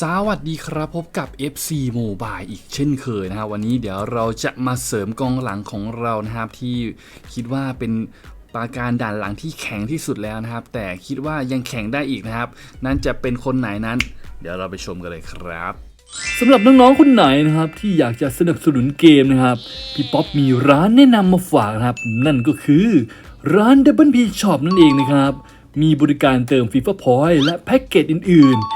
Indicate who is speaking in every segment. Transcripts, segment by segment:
Speaker 1: สวัสดีครับพบกับ FC Mobile อีกเช่นเคยนะครับวันนี้เดี๋ยวเราจะมาเสริมกองหลังของเรานะครับ ที่คิดว่าเป็นปราการด่านหลังที่แข็งที่สุดแล้วนะครับ แต่คิดว่ายังแข็งได้อีกนะครับ นั่นจะเป็นคนไหนนั้น เดี๋ยวเราไปชมกันเลยครับ
Speaker 2: สำหรับน้องๆคนไหนนะครับ ที่อยากจะสนับสนุนเกมนะครับพี่ป๊อปมีร้านแนะนำมาฝากนะครับ นั่นก็คือร้าน Double P Shop นั่นเองนะครับ มีบริการเติม FIFA Point และแพ็กเกจอื่นๆ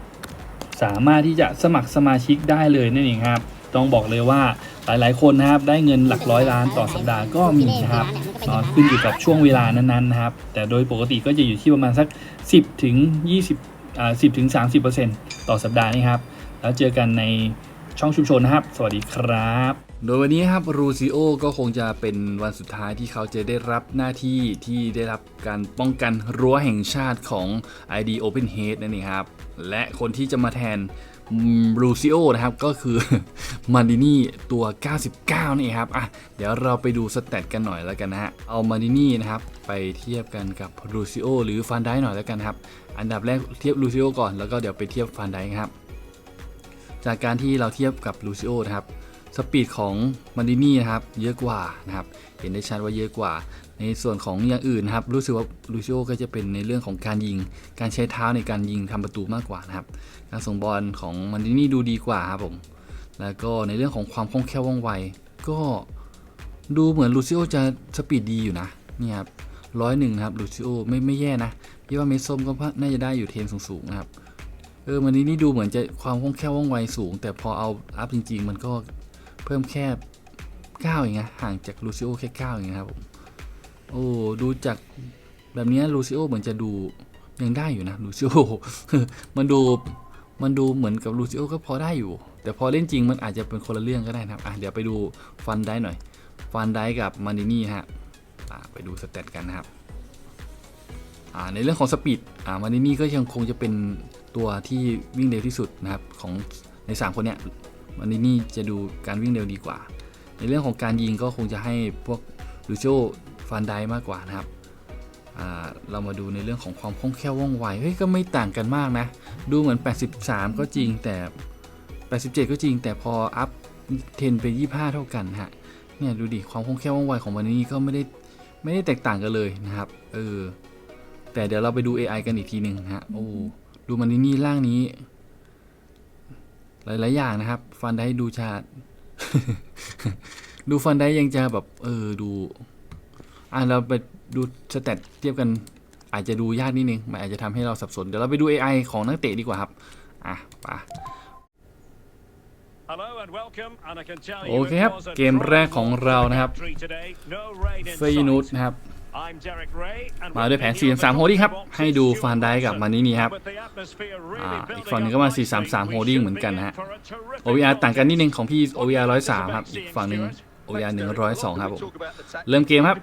Speaker 2: สามารถที่จะสมัครสมาชิกได้เลยนั่นเองครับ ต้องบอกเลยว่าหลายๆ คนนะครับได้เงินหลักร้อยล้านต่อสัปดาห์ก็มีนะครับเนอนขึ้นอยู่กับช่วงเวลานั้นๆนะครับ แต่โดยปกติก็จะอยู่ที่ประมาณสัก 10 ถึง 20อ่า10 ถึง 30ต่อสัปดาห์นี่ครับ แล้วเจอกันในช่องชุมชนนะครับ สวัสดีครับ
Speaker 1: โดยวันนี้ครับรูซิโอก็คงจะเป็นวันสุดท้ายที่เขาจะได้รับหน้าที่ที่ได้รับการป้องกันรั้วแห่งชาติของ ID Open Head นั่นเองครับ และคนที่จะมาแทนรูซิโอนะครับ ก็คือมาดินี่ตัว 99 นี่ครับอะเดี๋ยวเราไปดูสเตตกันหน่อยแล้วกันนะฮะเอามาดินี่นะครับ ไปเทียบกันกับรูซิโอหรือฟันได้หน่อยแล้วกันครับ อันดับแรกเทียบรูซิโอก่อนแล้วก็เดี๋ยวไปเทียบฟันได้ครับ จากการที่เราเทียบกับลูซิโอนะครับ สปีดของมันดินี่นะครับเยอะกว่านะครับเห็นได้ชัดว่าเยอะกว่า ในส่วนของอย่างอื่นนะครับรู้สึกว่าลูซิโอก็จะเป็นในเรื่องของการยิง การใช้เท้าในการยิงทำประตูมากกว่านะครับการส่งบอลของมันดินี่ดูดีกว่าครับผมแล้วก็ในเรื่องของความคล่องแคล่วว่องไว ก็ดูเหมือนลูซิโอจะสปีดดีอยู่นะเนี่ยครับร้อยหนึ่งครับลูซิโอไม่ไม่แย่นะพี่ว่าเมสส้มก็น่าจะได้อยู่เทนสูงๆนะครับเออมันนี้นี่ดูเหมือนจะความคล่องแคล่วว่องไวสูง แต่พอเอาอัพจริง ๆ มันก็ เพิ่มแค่9เองนะห่างจากลูซิโอแค่9เองนะครับผมโอ้ดูจากแบบนี้ลูซิโอเหมือนจะดูยังได้อยู่นะลูซิโอมันดูมันดูเหมือนกับลูซิโอก็พอได้อยู่ แต่พอเล่นจริงมันอาจจะเป็นคนละเรื่องก็ได้นะครับอะเดี๋ยวไปดูฟันได้หน่อย ฟันได้กับมานินี่ฮะอะไปดูสเตตกันนะครับอ่าในเรื่องของสปีดอ่ามานินี่ก็ยังคงจะเป็นตัวที่วิ่งเร็วที่สุดนะครับของใน 3 คนเนี้ย มานินี่จะดูการวิ่งเร็วดีกว่า ในเรื่องของการยิงก็คงจะให้พวกลูโจฟันไดมากกว่านะครับเรามาดูในเรื่องของความคล่องแคล่วว่องไว เฮ้ย ก็ไม่ต่างกันมากนะ ดูเหมือน 83 ก็จริงแต่ 87 ก็จริง แต่พออัพเทนไป25 เท่ากันฮะ เนี่ยดูดิ ความคล่องแคล่วว่องไวของมานินี่ก็ไม่ได้ไม่ได้แตกต่างกันเลยนะครับ เออ แต่เดี๋ยวเราไปดู AI กันอีกทีหนึ่งฮะ โอ้ ดูมันนี่นี่ร่างนี้ หลาย ๆ อย่างนะครับ ฟันได้ดูชาดดูฟันได้ยังจะแบบ เออดู อะเราไปดูสเตตเทียบกัน อาจจะดูยากนิดนึงมันอาจจะทำให้เราสับสน เดี๋ยวเราไปดู AI ของนักเตะดีกว่าครับ อะไป
Speaker 3: โอเคครับ เกมแรกของเรานะครับ
Speaker 1: เฟยนูตนะครับ
Speaker 3: มา
Speaker 1: มา
Speaker 3: ด้
Speaker 1: ด้
Speaker 3: ว
Speaker 1: วยย
Speaker 3: แผ
Speaker 1: แผ
Speaker 3: น
Speaker 1: น
Speaker 3: 4 3
Speaker 1: 4-3
Speaker 3: โฮ
Speaker 1: โฮ
Speaker 3: ด
Speaker 1: ดิ้
Speaker 3: ดิ้
Speaker 1: ง
Speaker 3: ง
Speaker 1: ค
Speaker 3: ค
Speaker 1: รั
Speaker 3: รับบ
Speaker 1: ให้
Speaker 3: ให้
Speaker 1: ดู
Speaker 3: ดู
Speaker 1: ฟา
Speaker 3: ฟานน
Speaker 1: ได
Speaker 3: ได
Speaker 1: กั
Speaker 3: กั
Speaker 1: บบมา
Speaker 3: มา
Speaker 1: นิ
Speaker 3: นิ
Speaker 1: นี่
Speaker 3: นี่
Speaker 1: ค
Speaker 3: ค
Speaker 1: รั
Speaker 3: รับบ
Speaker 1: อ่า
Speaker 3: อ่า
Speaker 1: อี
Speaker 3: อี
Speaker 1: ก
Speaker 3: ก
Speaker 1: ฝั่
Speaker 3: ฝั่
Speaker 1: ง
Speaker 3: ง
Speaker 1: ห
Speaker 3: ห
Speaker 1: นึ
Speaker 3: นึ
Speaker 1: ง
Speaker 3: ง
Speaker 1: ก็
Speaker 3: ก็
Speaker 1: มา
Speaker 3: มา
Speaker 1: 4-3-3
Speaker 3: 4-3-3
Speaker 1: โฮ
Speaker 3: โฮ
Speaker 1: ดิ้
Speaker 3: ดิ้
Speaker 1: ง
Speaker 3: ง
Speaker 1: เห
Speaker 3: เห
Speaker 1: มื
Speaker 3: มื
Speaker 1: อ
Speaker 3: อนน
Speaker 1: กั
Speaker 3: กันน
Speaker 1: นะ
Speaker 3: นะ
Speaker 1: ฮะ
Speaker 3: ฮะ
Speaker 1: OVR ต่างกันนิดนึงของพี่ OVR 103 ครับ อีกฝั่งหนึ่ง OVR 102 ครับผม เริ่มเกมครับ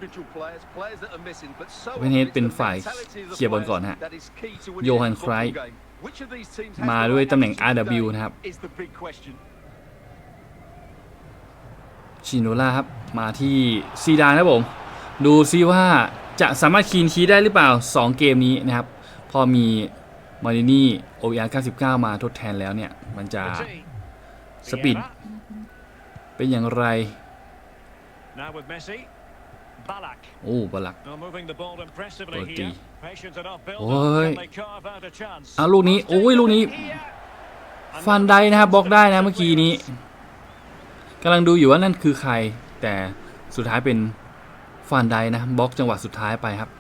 Speaker 4: เวนเฮดเป็นฝ่ายเคลียร์บอลก่อนฮะ
Speaker 1: โย
Speaker 4: โย
Speaker 1: ฮั
Speaker 4: ฮั
Speaker 1: น
Speaker 4: น
Speaker 1: ไค
Speaker 4: ไค
Speaker 1: ร
Speaker 4: ร
Speaker 1: มา
Speaker 4: มา
Speaker 1: ด้
Speaker 4: ด้
Speaker 1: ว
Speaker 4: วยย
Speaker 1: ตำ
Speaker 4: ตำ
Speaker 1: แห
Speaker 4: แห
Speaker 1: น่
Speaker 4: น่
Speaker 1: ง
Speaker 4: ง
Speaker 1: RW
Speaker 4: RW
Speaker 1: นะ
Speaker 4: นะ
Speaker 1: ค
Speaker 4: ค
Speaker 1: รั
Speaker 4: รับบ
Speaker 1: ชิโนล่าครับ มาที่ซีดานครับผม ดูซิว่าจะสามารถคีนคีได้หรือเปล่า 2 เกมนี้นะครับ พอมีมารินี่ OVR 99 มาทดแทนแล้วเนี่ย มันจะ
Speaker 3: สปีด
Speaker 1: เป็นอย่างไร
Speaker 3: โอ้
Speaker 1: โอ้บลัก
Speaker 3: โอ้
Speaker 1: ตี
Speaker 3: ตี
Speaker 1: โอ้
Speaker 3: โอ้
Speaker 1: ย
Speaker 3: ย
Speaker 1: เอา
Speaker 3: เอา
Speaker 1: ลู
Speaker 3: ลู
Speaker 1: ก
Speaker 3: ก
Speaker 1: นี้
Speaker 3: นี้
Speaker 1: โอ้
Speaker 3: โอ้
Speaker 1: ย
Speaker 3: ย
Speaker 1: ลู
Speaker 3: ลู
Speaker 1: ก
Speaker 3: ก
Speaker 1: นี้
Speaker 3: นี้
Speaker 1: ฟั
Speaker 3: ฟั
Speaker 1: น
Speaker 3: น
Speaker 1: ได
Speaker 3: ได
Speaker 1: นะ
Speaker 3: นะ
Speaker 1: ค
Speaker 3: ค
Speaker 1: รั
Speaker 3: รั
Speaker 1: บบบบล็
Speaker 3: ล็
Speaker 1: อ
Speaker 3: อกก
Speaker 1: ได้
Speaker 3: ได้
Speaker 1: นะ
Speaker 3: นะ
Speaker 1: เมื่
Speaker 3: เมื่
Speaker 1: อ
Speaker 3: อ
Speaker 1: กี้
Speaker 3: กี้
Speaker 1: นี้
Speaker 3: นี้
Speaker 1: กำลังดูอยู่ว่านั่นคือใคร แต่สุดท้ายเป็น ฟันไดนะบล็อกจังหวะสุดท้ายไปครับ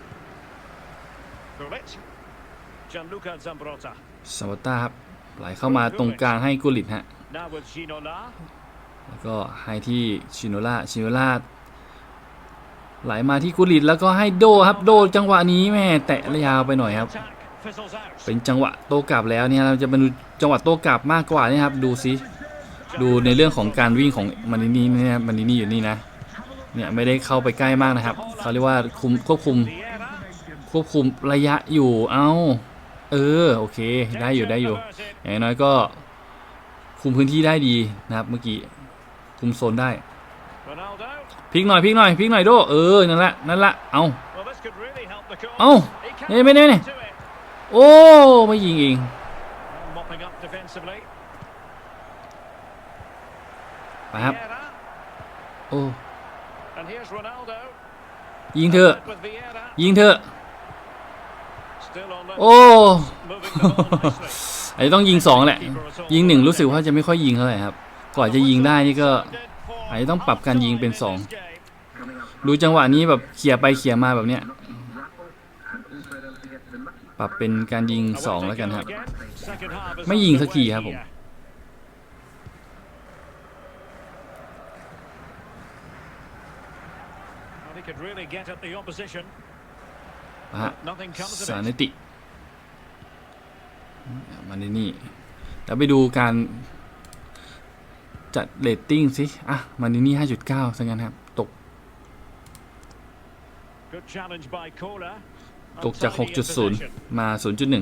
Speaker 1: ซาบต้าครับไหลเข้ามาตรงกลางให้กุลิตฮะแล้วก็ให้ที่ชิโนล่าชิโนล่าไหลมาที่กุลิตแล้วก็ให้โดครับโดจังหวะนี้แม่แตะระยาวไปหน่อยครับ
Speaker 3: fizzles out.
Speaker 1: เป็นจังหวะโต้กลับแล้วเนี่ยเราจะมาดูจังหวะโต้กลับมากกว่านี่ครับดูซิดูในเรื่องของการวิ่งของมันนี่เนี่ยมันนี่อยู่นี่นะ เนี่ยไม่ได้เข้าไปใกล้มากนะครับเขาเรียกว่าคุมควบคุมควบคุมระยะอยู่เอาเออโอเคได้อยู่ได้อยู่อย่างน้อยก็คุมพื้นที่ได้ดีนะครับ เมื่อกี้คุมโซนได้พลิกหน่อยพลิกหน่อยพลิกหน่อยโดเออนั่นละนั่นละเอาเอาเนี่ยไม่ได้เนี่ยโอ้ไม่ยิงเองไปครับโอ้ ยิงเถอะ
Speaker 3: With Vieira.
Speaker 1: ยิงเถอะ
Speaker 3: Still on the
Speaker 1: โอ้
Speaker 3: moving the ball nicely.
Speaker 1: อาจจะต้องยิงสองแหละ ยิงหนึ่งรู้สึกว่าจะไม่ค่อยยิงเท่าไหร่ครับกว่าจะยิงได้นี่ก็อาจจะต้องปรับการยิงเป็นสองดูจังหวะนี้แบบเขี่ยไปเขี่ยมาแบบเนี้ย ปรับเป็นการยิงสองแล้วกันครับ ไม่ยิงสักทีครับผม
Speaker 3: He could really get at the opposition.
Speaker 1: นะฮะ
Speaker 3: Nothing comes
Speaker 1: สา
Speaker 3: of
Speaker 1: นิ
Speaker 3: it.
Speaker 1: ติมาในนี่แล้วไปดูการจัดเรตติ้งสิ อะ มาในนี่ 5.9ซะงั้นครับ ตก
Speaker 3: Good challenge by Kola.
Speaker 1: ตกจาก
Speaker 3: Untidy in possession.
Speaker 1: 6.0 มา 0.1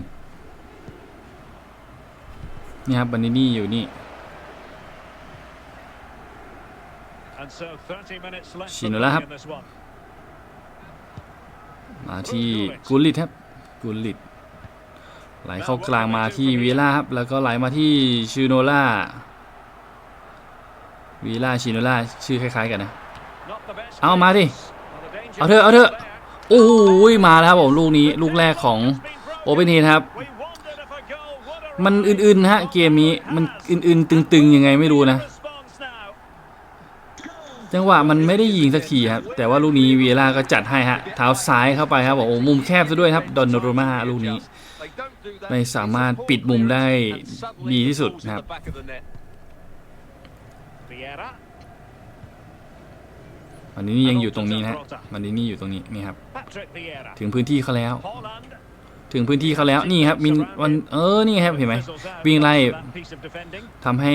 Speaker 1: นี่ครับบันนี่นี่อยู่นี่
Speaker 3: And so 30 minutes left for
Speaker 1: Shinola
Speaker 3: play
Speaker 1: ครับ
Speaker 3: in this one.
Speaker 1: มาที่กุลิตครับกุลิตไหลเข้ากลางมาที่วีล่าครับแล้วก็ไหลมาที่ชิโนล่าวีล่าชิโนล่าชื่อคล้ายๆกันนะเอามาดิเอาเถอะเอาเถอะโอ้โหมาแล้วครับผมลูกนี้ลูกแรกของโอเปนเฮครับ มันอื่นๆนะฮะเกมนี้มันอื่นๆตึงๆยังไงไม่รู้นะ จังหวะมันไม่ได้ยิงสักทีครับ แต่ว่าลูกนี้วีล่าก็จัดให้ฮะ เท้าซ้ายเข้าไปครับ โอ้มุมแคบซะด้วยครับ ดอนโนโรมาลูกนี้ ไม่สามารถปิดมุมได้ดีที่สุดนะครับ
Speaker 3: Vieira.
Speaker 1: วันนี้นี่ยังอยู่ตรงนี้นะฮะวันนี้นี่อยู่ตรงนี้นี่ครับ ถึงพื้นที่เขาแล้ว ถึงพื้นที่เขาแล้วนี่ครับมินวันเออนี่ครับเห็นไหมวิ่งไล่ทำให้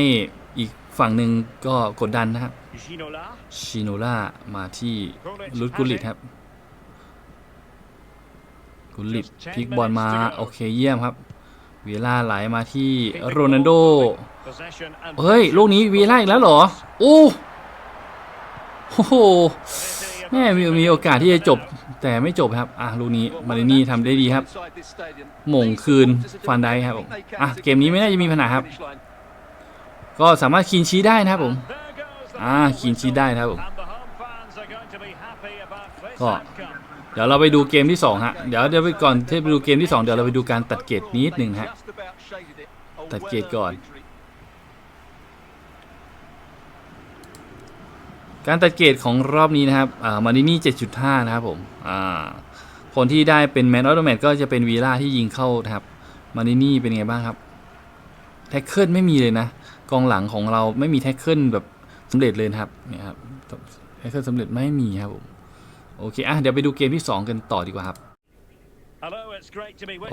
Speaker 1: อีกฝั่งหนึ่งก็กดดันนะครับชิโนล่ามาที่ลุดกุลิตครับกุลิตพลิกบอลมาโอเคเยี่ยมครับวีล่าไหลมาที่โรนัลโดเฮ้ยลูกนี้วีล่าอีกแล้วเหรอโอ้โอ้โหแม่มีมีโอกาสที่จะจบ แต่ไม่จบครับ อะลูกนี้มารินี่ทำได้ดีครับหม่งคืนฟันได้ครับผมอะเกมนี้ไม่น่าจะมีปัญหาครับ ก็สามารถคีนชี้ได้นะครับผมอ่าคีนชี้ได้นะครับผมก็เดี๋ยวเราไปดูเกมที่สองฮะเดี๋ยวเดี๋ยวไปก่อนที่ไปดูเกมที่สองเดี๋ยวเราไปดูการตัดเกรดนิดหนึ่งฮะตัดเกรดก่อน การตัดเกรดของรอบนี้นะครับมารินี่ 7.5 นะครับผมคนที่ได้เป็นแมนออฟเดอะแมตก็จะเป็นวีล่าที่ยิงเข้านะครับ มารินี่เป็นไงบ้างครับ แท็กเกิลไม่มีเลยนะ กองหลังของเราไม่มีแท็กเกิลแบบสำเร็จเลยครับเนี่ยครับแท็กเกิลสำเร็จไม่มีครับผม โอเคอะเดี๋ยวไปดูเกมที่ 2 กันต่อดีกว่าครับ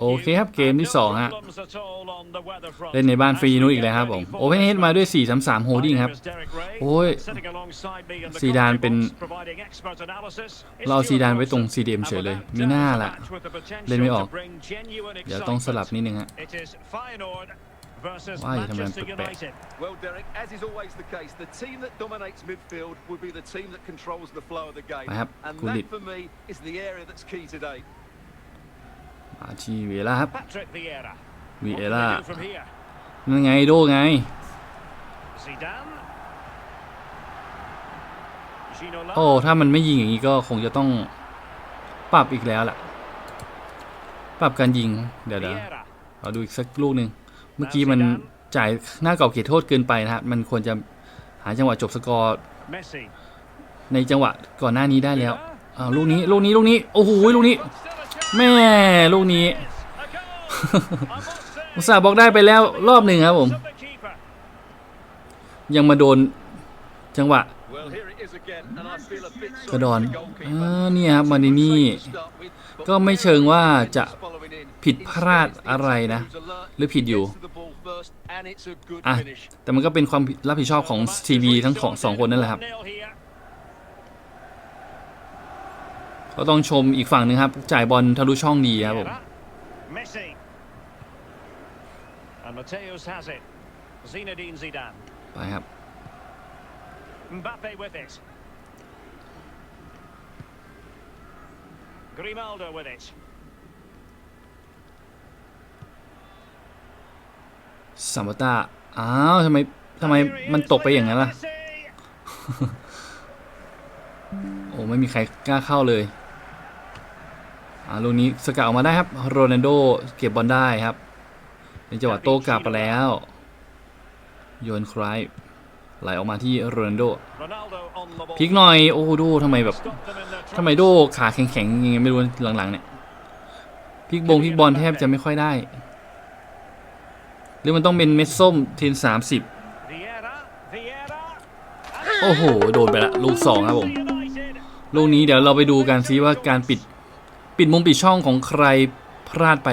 Speaker 1: โอเค
Speaker 3: you.
Speaker 1: ครับเกมที่
Speaker 3: And
Speaker 1: ส
Speaker 3: no
Speaker 1: องฮะ
Speaker 3: problems at all on the weather front.
Speaker 1: เล่นในบ้านฟรี
Speaker 3: As we
Speaker 1: นู้นอีก
Speaker 3: get
Speaker 1: แล้วครับผม
Speaker 3: ready for
Speaker 1: โอเพนเฮด
Speaker 3: this
Speaker 1: มา
Speaker 3: match.
Speaker 1: ด้วย 4-3-3โฮ
Speaker 3: My
Speaker 1: ดิ้ง
Speaker 3: name
Speaker 1: ครับ
Speaker 3: is Derek Ray.
Speaker 1: โอ้ย
Speaker 3: Sitting alongside me in the
Speaker 1: ซีดานเป็น
Speaker 3: commentary box, providing expert analysis.
Speaker 1: เราเอา
Speaker 3: It's
Speaker 1: ซีดานไว้ตรง
Speaker 3: Stuart
Speaker 1: CDM
Speaker 3: Robson.
Speaker 1: เฉยเลย
Speaker 3: And
Speaker 1: มีหน้า
Speaker 3: without
Speaker 1: ละ
Speaker 3: doubt, with the potential
Speaker 1: เล่นไม่ออก
Speaker 3: to bring genuine
Speaker 1: เดี๋ยวต้องสลับ
Speaker 3: excitement.
Speaker 1: นิดนึงฮะ
Speaker 3: It is Feyenoord versus
Speaker 1: ว่าอย่าทำงาน
Speaker 3: Manchester
Speaker 1: แปลก
Speaker 3: United.
Speaker 5: Well, Derek, as is always the case, the team that dominates midfield will be the team that controls the flow of the game.
Speaker 1: ไปครับ
Speaker 5: And
Speaker 1: กุลิต มาที่เวล่าครับ
Speaker 3: Patrick Vieira.
Speaker 1: วี
Speaker 3: What
Speaker 1: เอ
Speaker 3: can
Speaker 1: ล่า
Speaker 3: they do from here?
Speaker 1: นั่นไงโดไง
Speaker 3: Zidane. Ginola.
Speaker 1: โอ้ถ้ามันไม่ยิงอย่างนี้ก็คงจะต้องปรับอีกแล้วแหละปรับการยิงเดี๋ยวเดี๋ยว
Speaker 3: Vieira.
Speaker 1: เราดูอีกสักลูกหนึ่งเมื่อกี้มันจ่ายหน้ากรอบเขตโทษเกินไปนะครับมันควรจะหาจังหวะจบสกอร์
Speaker 3: Messi.
Speaker 1: ในจังหวะก่อนหน้านี้ได้แล้วอ้าวลูกนี้ลูกนี้ลูกนี้โอ้โหลูกนี้ แม่ลูกนี้ อุตส่าห์บอกได้ไปแล้วรอบหนึ่งครับผม ยังมาโดนจังหวะกระดอนเนี่ยครับมาดินี่ ก็ไม่เชิงว่าจะผิดพลาดอะไรนะ หรือผิดอยู่อะแต่มันก็เป็นความรับผิดชอบของทีวีทั้งของสองคนนั่นแหละครับ ก็ต้องชมอีกฝั่งหนึ่งครับ จ่ายบอลทะลุช่องดีครับผม
Speaker 3: Messi. And Mateus has it. Zinedine Zidane.
Speaker 1: ไปครับ
Speaker 3: Mbappe with it. Grimaldo with it.
Speaker 1: สัมปตาอ้าวทำไมทำไมมันตกไปอย่างนั้นล่ะ
Speaker 3: Messi.
Speaker 1: โอ้ ไม่มีใครกล้าเข้าเลย อ่าลูกนี้สกัดออกมาได้ครับโรนัลโดเก็บบอลได้ครับในจังหวะโต้กลับไปแล้ว โยนครายไหลออกมาที่โรนัลโดพลิกหน่อยโอ้ดูทำไมแบบทำไมโดขาแข็งๆยังไงไม่รู้หลังๆเนี่ยพลิกบงพลิกบอลแทบจะไม่ค่อยได้ หรือมันต้องเป็นเม็ดส้มเทนสามสิบโอ้โห โดนไปละ ลูกสองครับผม ลูกนี้เดี๋ยวเราไปดูกันซิว่าการปิด ปิดมุมปิดช่องของใครพลาดไป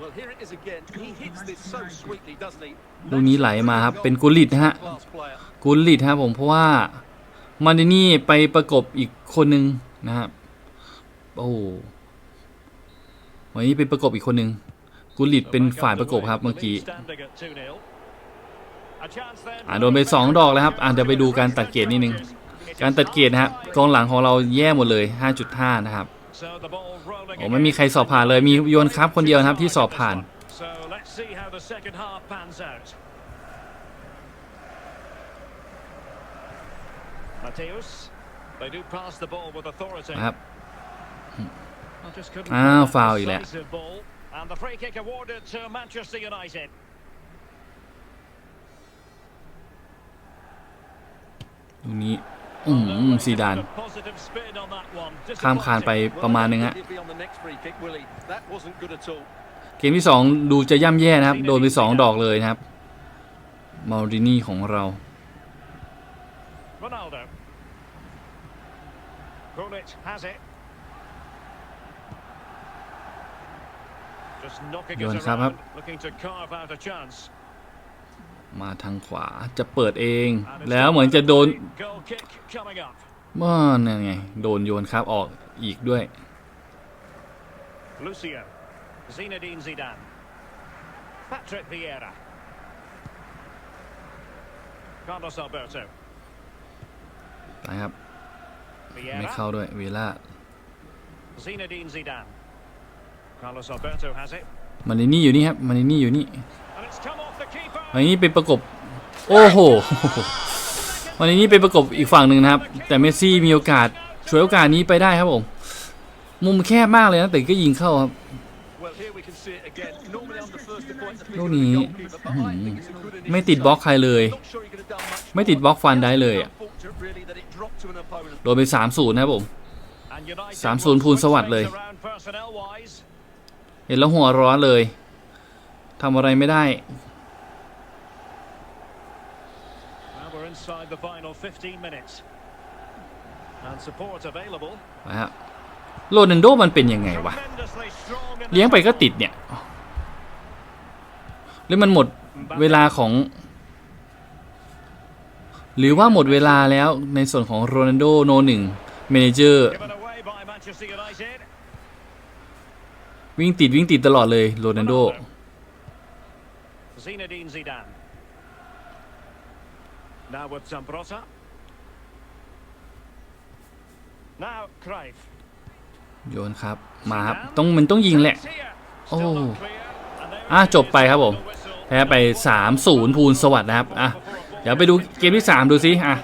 Speaker 5: Well, here it is again. He hits this so sweetly, doesn't he?
Speaker 1: ลูกนี้ไหลมาครับ เป็นกุลิตนะฮะ
Speaker 5: Class player.
Speaker 1: กุลิตครับผมเพราะว่ามันดินี่ไปประกบอีกคนนึงนะครับ โอ้โหวันนี้ไปประกบอีกคนนึง กุลิตเป็นฝ่ายประกบครับเมื่อกี้
Speaker 3: Standing at 2-0. A chance then
Speaker 1: อ่าโดนไปสองดอกแล้วครับ อ่าเดี๋ยวไปดูการตัดเกรดนิดนึง การตัดเกรดนะครับกองหลังของเราแย่หมดเลย 5.5 นะครับ
Speaker 3: So the ball rolling
Speaker 1: โอ้ไม่มีใครสอบผ่านเลยมีโยนครับคนเดียวนะครับที่สอบผ่าน
Speaker 3: So let's see how the second half pans out. Mateus, they do pass the ball with authority.
Speaker 1: นะครับ
Speaker 3: Well, just couldn't
Speaker 1: อ้าว
Speaker 3: find that
Speaker 1: ฟาวล์อีกแล้ว
Speaker 3: decisive ball. And the free kick awarded to Manchester United.
Speaker 1: ลูกนี้ อืมซีดาน
Speaker 3: A positive spin on that one.
Speaker 1: ข้ามคานไป
Speaker 3: Disappointing.
Speaker 1: ประมาณนึงฮะ
Speaker 5: He'd be on the next free kick, will he? That wasn't good at all.
Speaker 1: เกมที่ 2 ดูจะย่ำแย่นะครับ โดนไป 2 ดอกเลยนะครับมารินี่ของเรา
Speaker 3: Ronaldo. Krunic has it. Just knocking it
Speaker 1: โยนครับครับ มาทางขวาจะเปิดเอง
Speaker 3: And it's
Speaker 1: แล้วเหมือนจะโดน
Speaker 3: Goal kick coming up.
Speaker 1: ว่านั่นไง โดนโยนครับออกอีกด้วย
Speaker 3: Lucio. Zinedine Zidane. Patrick Vieira. Carlos Alberto.
Speaker 1: นะครับไม่
Speaker 3: Vieira.
Speaker 1: เข้าด้วยเวล่า
Speaker 3: Zinedine Zidane. Carlos Alberto has it.
Speaker 1: มารินี่อยู่นี่ครับมารินี่อยู่นี่
Speaker 3: And it's come
Speaker 1: วันนี้ไปประกบ โอ้โห วันนี้ไปประกบอีกฝั่งหนึ่งนะครับ แต่เมสซี่มีโอกาสช่วยโอกาสนี้ไปได้ครับผม มุมแคบมากเลยนะ แต่ก็ยิงเข้าครับลูกนี้ไม่ติดบล็อกใครเลย ไม่ติดบล็อกฟันได้เลยอะ
Speaker 5: โดนไปสา
Speaker 1: มศูนย์นะครับผม
Speaker 3: สา
Speaker 1: ม
Speaker 3: ศูนย์
Speaker 1: พูนสวัสด์เลย เห็นแล้วหัวร้อนเลยทำอะไรไม่ได้
Speaker 3: the final 15 minutes. And support available.
Speaker 1: นะฮะโรนัลโดมันเป็นยังไงวะ
Speaker 3: Tremendously strong in the
Speaker 1: เลี้ยงไปก็
Speaker 3: tackle.
Speaker 1: ติดเนี่ยหรือมันหมดเวลาของ หรือว่าหมดเวลาแล้วในส่วนของโรนัลโดโนหนึ่งเมเนเจอร์
Speaker 3: Given away by Manchester United.
Speaker 1: วิ่งติดวิ่งติดตลอดเลยโรนัลโด
Speaker 3: Zinedine Zidane. Now with Zambrotta. Now Cruyff.
Speaker 1: โยนครับ มาครับ ต้องมันต้องยิงแหละ
Speaker 3: It's here.
Speaker 1: Oh.
Speaker 3: Still not clear. And there
Speaker 1: อะ
Speaker 3: it is.
Speaker 1: จบไปครับผม
Speaker 3: The whistle.
Speaker 1: แพ้ไป 3-0พูนสวัสดิ์นะครับ อะ เดี๋ยวไปดูเกมที่ 3 ดูซิ อะ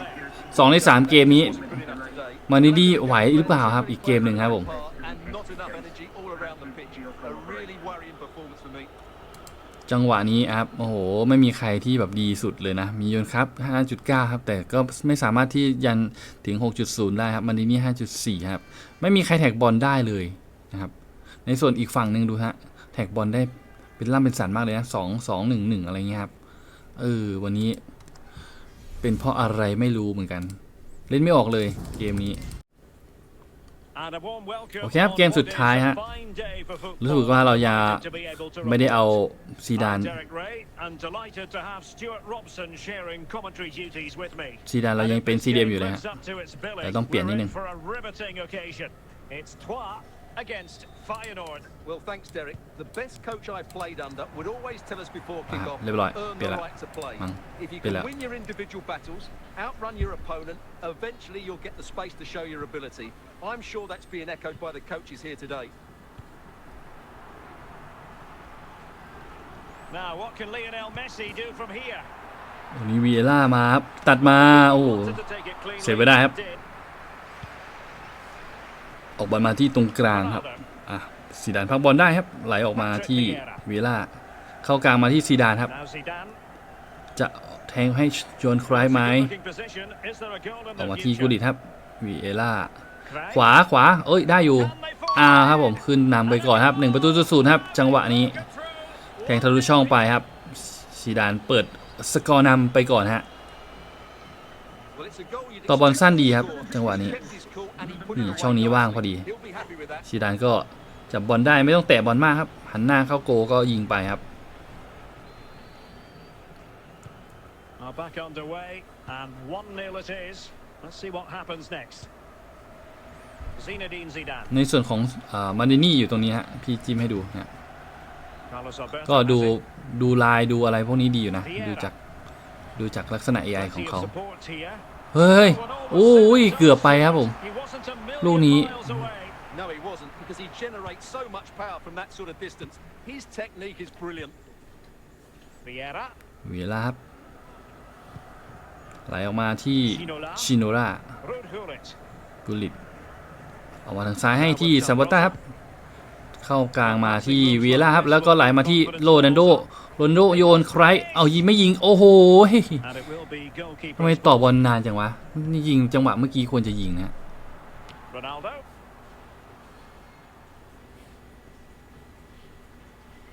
Speaker 1: สองใน 3 เกมนี้
Speaker 5: Good enough today.
Speaker 1: มานิดี้ไหวหรือเปล่าครับ อีกเกมหนึ่งครับผม จังหวะนี้ครับโอ้โห ไม่มีใครที่แบบดีสุดเลยนะ มีโยนครับ 5.9 ครับ แต่ก็ไม่สามารถที่ยันถึง 6.0 ได้ครับ มันนี่ 5.4 ครับ ไม่มีใครแท็กบอลได้เลยนะครับ ในส่วนอีกฝั่งหนึ่งดูฮะ แท็กบอลได้เป็นล่ำเป็นสันมากเลยนะ 2 2 1 1 อะไรเงี้ยครับ เออ วันนี้เป็นเพราะอะไรไม่รู้เหมือนกัน เล่นไม่ออกเลยเกมนี้ โอเคครับ
Speaker 3: on
Speaker 1: เกมสุด
Speaker 3: what is
Speaker 1: ท้ายฮะ
Speaker 3: a fine day for football.
Speaker 1: รู้สึกว่าเราจะ
Speaker 3: To be able to
Speaker 1: ไม่ได้เอา
Speaker 3: report.
Speaker 1: ซีดาน
Speaker 3: I'm Derek Ray and delighted to have Stuart Robson sharing commentary duties with me.
Speaker 1: ซีดานเรายังเป็นซีเดียมอยู่เลยฮะ
Speaker 3: Lives up to its billing.
Speaker 1: แต่ต้องเปลี่ยนนิดนึง
Speaker 3: We're in for a riveting occasion. It's Troyes against Feyenoord.
Speaker 5: Well, thanks, Derek. The best coach I played under would always tell us before kickoff,
Speaker 1: เรียบร้อย
Speaker 5: earn
Speaker 1: เปลี่ยน
Speaker 5: the
Speaker 1: ละ
Speaker 5: right to play.
Speaker 1: มั้ง
Speaker 5: If you
Speaker 1: เปลี่ยน
Speaker 5: can
Speaker 1: ละ
Speaker 5: win your individual battles, outrun your opponent, eventually you'll get the space to show your ability. I'm sure that's being echoed by the coaches here today.
Speaker 3: Now, what can Lionel Messi do from here?
Speaker 1: วันนี้วีเอล่ามาครับตัดมาโอ้โห
Speaker 3: Wanted to take it cleanly,
Speaker 1: เสียไปได้ครับ
Speaker 3: did.
Speaker 1: ออกบอลมาที่ตรงกลางครับอะซีดานพักบอลได้ครับ ไหลออกมาที่วีเอล่าเข้ากลางมาที่ซีดานครับ
Speaker 3: Now Zidane.
Speaker 1: จะแทงให้โยนคล้ายไหม
Speaker 3: Looking position. Is there a goal in
Speaker 1: ออก
Speaker 3: the
Speaker 1: มาที่
Speaker 3: future?
Speaker 1: กุลิตครับวีเอล่า
Speaker 3: Craig.
Speaker 1: ขวาขวา เอ้ยได้อยู่
Speaker 3: Can they force
Speaker 1: อ่า
Speaker 3: it?
Speaker 1: ครับผมขึ้นนำไปก่อนครับหนึ่งประตูต่อศูนย์ครับ จังหวะนี้
Speaker 3: Get through.
Speaker 1: แทงทะลุช่องไปครับซีดานเปิดสกอร์นำไปก่อนฮะ
Speaker 5: Well, it's a goal you'd
Speaker 1: ต่อบอล
Speaker 5: expect
Speaker 1: สั้น
Speaker 5: him
Speaker 1: ดี
Speaker 5: to
Speaker 1: ครับ
Speaker 5: score.
Speaker 1: จังหวะนี้
Speaker 5: Kept his cool and he put it
Speaker 1: นี่
Speaker 5: away
Speaker 1: ช่องนี้ว่างพอดี
Speaker 5: He'll be happy with that.
Speaker 1: ซีดานก็จับบอลได้ไม่ต้องแตะบอลมากครับ หันหน้าเข้าโกก็ยิงไปครับ
Speaker 3: Are back underway and 1-0 it is. Let's see what happens next. Zinedine Zidane.
Speaker 1: ในส่วนของมาร์ดินี่อยู่ตรงนี้ฮะ พี่จิ้มให้ดูนะ
Speaker 3: Carlos Alberto
Speaker 1: ก็ดู
Speaker 3: has it.
Speaker 1: ดูลายดูอะไรพวกนี้ดีอยู่นะ ดูจากดูจากลักษณะ AI ของ
Speaker 3: Plenty of
Speaker 1: เขา
Speaker 3: support here.
Speaker 1: เฮ้ยโอ้ยเกือบไปครับผม
Speaker 3: He wasn't a
Speaker 1: ลูก
Speaker 3: million
Speaker 1: นี้
Speaker 3: miles away.
Speaker 5: No, he wasn't, because he generates so much power from that sort of distance. His technique is brilliant.
Speaker 3: Vieira.
Speaker 1: เวลาครับไหลออกมาที่ชิโนรา
Speaker 3: Ruud Gullit.
Speaker 1: กุลิตออกมาทางซ้ายให้ที่ซัมบัตตาครับ เข้ากลางมาที่เวียร่าครับ แล้วก็ไหลมาที่โรนันโดโรนันโดโยนใคร เอายิงไม่ยิง โอ้โห
Speaker 3: And it will be goalkeeper.
Speaker 1: ทำไมต่อบอลนานจังวะนี่ยิงจังหวะเมื่อกี้ควรจะยิงนะ
Speaker 3: Ronaldo.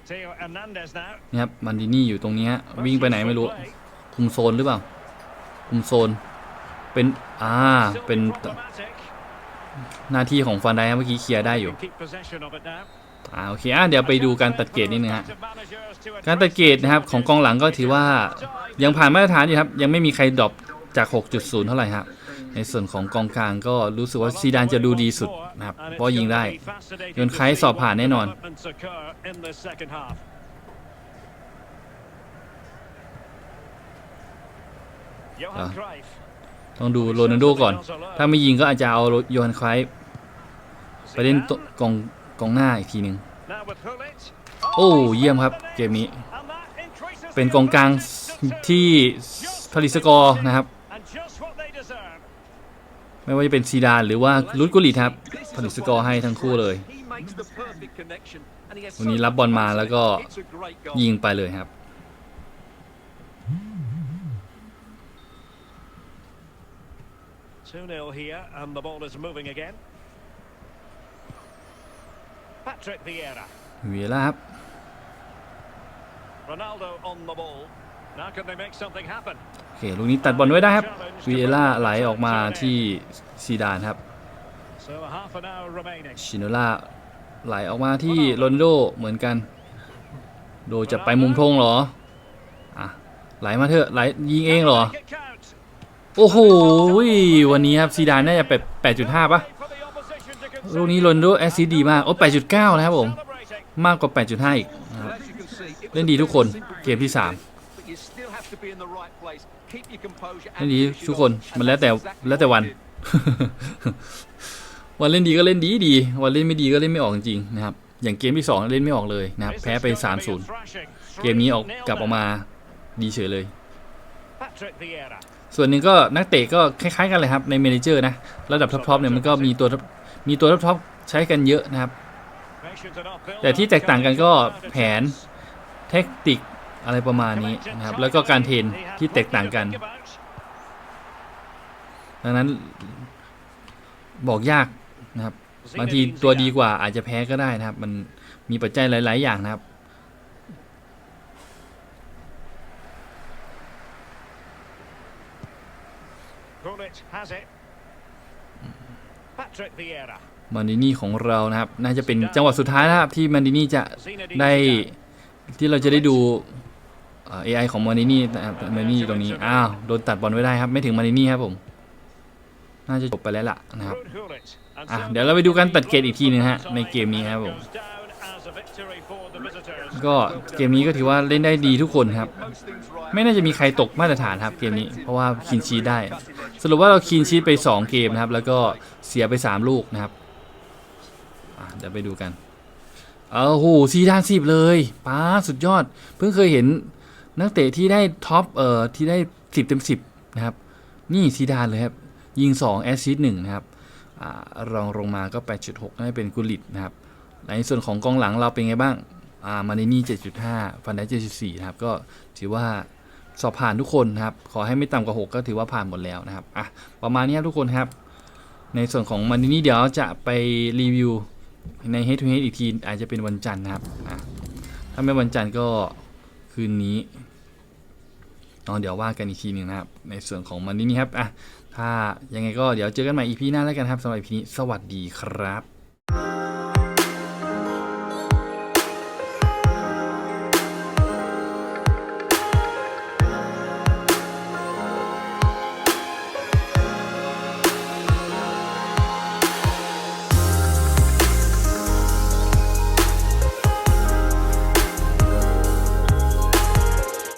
Speaker 3: Theo Hernandez now.
Speaker 1: นี่ครับมันดินี่อยู่ตรงนี้ฮะวิ่งไปไหนไม่รู้ คุมโซนหรือเปล่า คุมโซน เป็นอ่า
Speaker 3: Still
Speaker 1: เป็น
Speaker 3: problematic.
Speaker 1: หน้าที่ของฟันไดครับเมื่อกี้เคลียร์ได้อยู่ อ่าโอเคอะเดี๋ยวไปดูการตัดเกรดนิดนึงฮะการตัดเกรดนะครับของกองหลังก็ถือว่ายังผ่านมาตรฐานอยู่ครับยังไม่มีใครดรอปจาก 6.0 เท่าไหร่ครับในส่วนของกองกลางก็รู้สึกว่าซีดานจะดูดีสุดนะครับเพราะยิงได้โยนไคล้สอบผ่านแน่นอนต้องดูโรนัลโดก่อน ถ้าไม่ยิงก็อาจจะเอาโยนไคล้ไปเล่นกอง กองหน้าอีกทีหนึ่ง
Speaker 3: Now with Gullit.
Speaker 1: โอ้
Speaker 3: he's
Speaker 1: เยี่ยม
Speaker 3: found
Speaker 1: ครับ
Speaker 3: the net.
Speaker 1: เกมนี้
Speaker 3: And that increases
Speaker 1: เป็น
Speaker 3: the
Speaker 1: กองกลาง
Speaker 3: advantage to
Speaker 1: ที่
Speaker 3: Just
Speaker 1: ผลิตสกอร์นะครับ
Speaker 3: And just what they deserve.
Speaker 1: ไม่ว่าจะเป็นซีดานหรือว่าลุดกุลิตครับ ผลิตสกอร์ให้ทั้งคู่เลย
Speaker 5: He makes the perfect connection, and he has
Speaker 1: วันนี้
Speaker 5: so
Speaker 1: รับบอล
Speaker 5: much
Speaker 1: มาแล้วก็
Speaker 5: It's a great goal.
Speaker 1: ยิงไปเลยครับ
Speaker 3: 2-0 here, and the ball is moving again. Patrick Vieira.
Speaker 1: เวียร่าครับ
Speaker 3: Ronaldo on the ball. Now can they make something happen?
Speaker 1: โอเคลูกนี้ตัดบอลไว้ได้ครับวีเอล่าไหลออกมาที่ซีดานครับ
Speaker 3: So half an hour remaining.
Speaker 1: ชิโนล่าไหลออกมาที่โรนลโดเหมือนกัน โดจะไปมุมธงเหรออะไหลมาเถอะไหลยิงเองเหรอ
Speaker 3: Make it count.
Speaker 1: โอ้โหวันนี้ครับซีดานน่าจะเป็น8.5ป่ะ
Speaker 3: For the opposition to concede.
Speaker 1: ลูกนี้โรนโดแอซิดีมาก โอ้8.9 นะครับผม มากกว่า 8.5 อีกนะครับ
Speaker 5: But as you can see, it was
Speaker 1: เล่นดีทุกคนเกมที่
Speaker 5: game,
Speaker 1: 3เล่นดีทุกคนมันแล้วแต่แล้วแต่วัน วันเล่นดีก็เล่นดีดี วันเล่นไม่ดีก็เล่นไม่ออกจริงๆนะครับอย่างเกมที่ 2 เล่นไม่ออกเลยนะครับ แพ้ไป
Speaker 3: going to be a
Speaker 1: 3-0 เกมนี้ออกกลับออกมาดีเฉยเลย ส่วนหนึ่งก็นักเตะก็คล้ายๆกันเลยครับในเมนเจอร์นะ ระดับท็อปๆเนี่ยมันก็มีตัว มีตัวท็อปใช้กันเยอะนะครับ แต่ที่แตกต่างกันก็แผนเทคนิคอะไรประมาณนี้นะครับ แล้วก็การเทรนที่แตกต่างกัน ดังนั้นบอกยากนะครับ บางทีตัวดีกว่าอาจจะแพ้ก็ได้นะครับ มันมีปัจจัยหลาย ๆ อย่างนะครับ
Speaker 3: Gullit has it. Patrick Vieira.
Speaker 1: มันดินี่ของเรานะครับ น่าจะเป็นจังหวะสุดท้ายนะครับ ที่มันดินี่จะได้ที่เราจะได้ดูเอ่อ AI ของมันดินี่นะครับมันดินี่อยู่ตรงนี้อ้าวโดนตัดบอลไว้ได้ครับ ไม่ถึงมันดินี่ครับผม น่าจะจบไปแล้วล่ะนะครับ
Speaker 3: Ruud Gullit. And
Speaker 1: อะ
Speaker 3: so
Speaker 1: เดี๋ยวเราไปดูการตัดเกรดอีกทีนึงฮะในเกมนี้ครับผม ก็เกมนี้ก็ถือว่าเล่นได้ดีทุกคนครับ ไม่น่าจะมีใครตกมาตรฐานครับเกมนี้ เพราะว่าคีนชีได้ สรุปว่าเราคีนชีไป 2 เกมนะครับ แล้วก็เสียไป 3 ลูกนะครับเดี๋ยวไปดูกันเอาโหซีดานสิบเลยป้าสุดยอด เพิ่งเคยเห็นนักเตะที่ได้ท็อปเอ่อที่ได้10เต็ม10นะครับ นี่ซีดานเลยครับยิง2แอสซิสต์1นะครับอรองลงมาก็ 8.6น่าจะเป็นกุลิตนะครับ ในส่วนของกองหลังเราเป็นไงบ้างอ่ามานนี่ 7.5 ฟันได้74 นะครับ ก็ถือว่าสอบผ่านทุกคนนะครับ ขอให้ไม่ต่ำกว่า 6 ก็ถือว่าผ่านหมดแล้วนะครับ อะ ประมาณนี้ครับทุกคนครับ ในส่วนของมันนี่เดี๋ยวจะไปรีวิวใน Head to Head อีกทีอาจจะเป็นวันจันทร์นะครับอะถ้าไม่วันจันทร์ก็คืนนี้เนาะเดี๋ยวว่ากันอีกทีหนึ่งนะครับ ในส่วนของมันนี่ครับ อะ ถ้ายังไงก็เดี๋ยวเจอกันใหม่ EP หน้าแล้วกันครับสำหรับ EP นี้ สวัสดีครับ